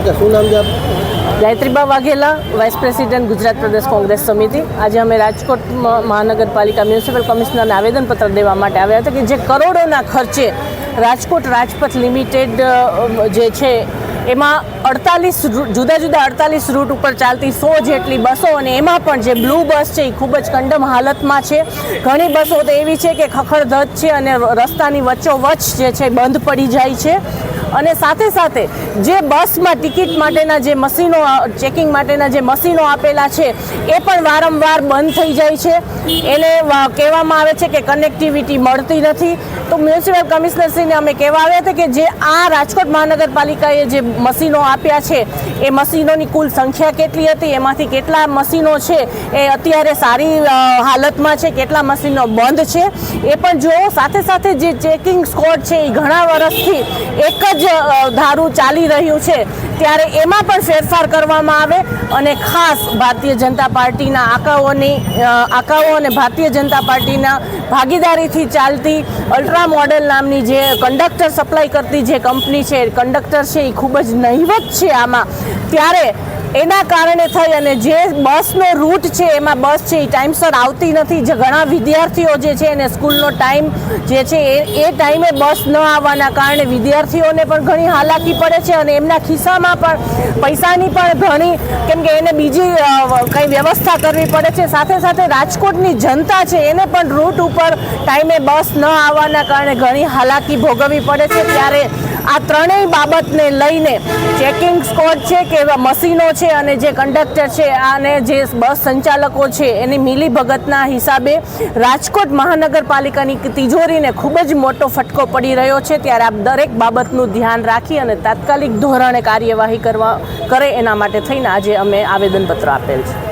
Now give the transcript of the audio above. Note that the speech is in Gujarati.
ઓકે, શું નામ છે ગાયત્રીબા વાઘેલા વાઇસ પ્રેસિડેન્ટ ગુજરાત પ્રદેશ કોંગ્રેસ સમિતિ. આજે અમે રાજકોટ મહાનગરપાલિકા મ્યુનિસિપલ કમિશનરને આવેદનપત્ર દેવા માટે આવ્યા હતા કે જે કરોડોના ખર્ચે રાજકોટ રાજપથ લિમિટેડ જે છે, એમાં અડતાલીસ જુદા જુદા અડતાલીસ રૂટ ઉપર ચાલતી સો જેટલી બસો અને એમાં પણ જે બ્લુ બસ છે, એ ખૂબ જ કંડમ હાલતમાં છે. ઘણી બસો તો એવી છે કે ખખડધજ છે અને રસ્તાની વચ્ચોવચ્ચ જે છે બંધ પડી જાય છે. અને સાથે સાથે જે બસમાં ટિકિટ માટેના જે મશીનો, ચેકિંગ માટેના જે મશીનો આપેલા છે, એ પણ વારંવાર બંધ થઈ જાય છે. એને કહેવામાં આવે છે કે કનેક્ટિવિટી મળતી નથી. તો મ્યુનિસિપલ કમિશનરશ્રીને અમે કહેવા આવ્યા હતા કે જે આ રાજકોટ મહાનગરપાલિકાએ જે મશીનો આપ્યા છે એ મશીનોની કુલ સંખ્યા કેટલી હતી એમાંથી કેટલા મશીનો છે એ અત્યારે સારી હાલતમાં છે કેટલા મશીનો બંધ છે એ પણ જોવો સાથે સાથે જે ચેકિંગ સ્કોડ છે એ ઘણા વર્ષથી એક જ ધારું ચાલી રહ્યું છે. ત્યારે એમાં પણ ફેરફાર કરવામાં આવે અને ખાસ ભારતીય જનતા પાર્ટીના આકાઓની અ, અને ભારતીય જનતા પાર્ટીના ભાગીદારીથી ચાલતી અલ્ટ્રા મોડેલ નામની જે કંડક્ટર સપ્લાય કરતી જે કંપની છે કંડક્ટર છે, એ ખૂબ જ નહિવત છે આમાં. ત્યારે એના કારણે થઈ અને જે બસનો રૂટ છે, એમાં બસ છે, એ ટાઈમસર આવતી નથી. જે ઘણા વિદ્યાર્થીઓ જે છે, એને સ્કૂલનો ટાઈમ જે છે, એ એ ટાઈમે બસ ન આવવાના કારણે વિદ્યાર્થીઓને પણ ઘણી હાલાકી પડે છે અને એમના ખિસ્સામાં પણ પૈસાની પણ ઘણી, કેમ કે એને બીજી કંઈ વ્યવસ્થા કરવી પડે છે. સાથે સાથે રાજકોટની જનતા છે, એને પણ રૂટ ઉપર ટાઈમે બસ ન આવવાના કારણે ઘણી હાલાકી ભોગવવી પડે છે. ત્યારે આ ત્રણેય બાબતને લઈને ચેકિંગ સ્કોડ છે કે એવા મશીનો છે અને જે કંડક્ટર છે અને જે બસ સંચાલકો છે, એની મિલીભગતના હિસાબે રાજકોટ મહાનગરપાલિકાની તિજોરીને ખૂબ જ મોટો ફટકો પડી રહ્યો છે. ત્યારે આપ દરેક બાબતનું ધ્યાન રાખી અને તાત્કાલિક ધોરણે કાર્યવાહી કરવા, કરે એના માટે થઈને આજે અમે આવેદનપત્ર આપેલ છે.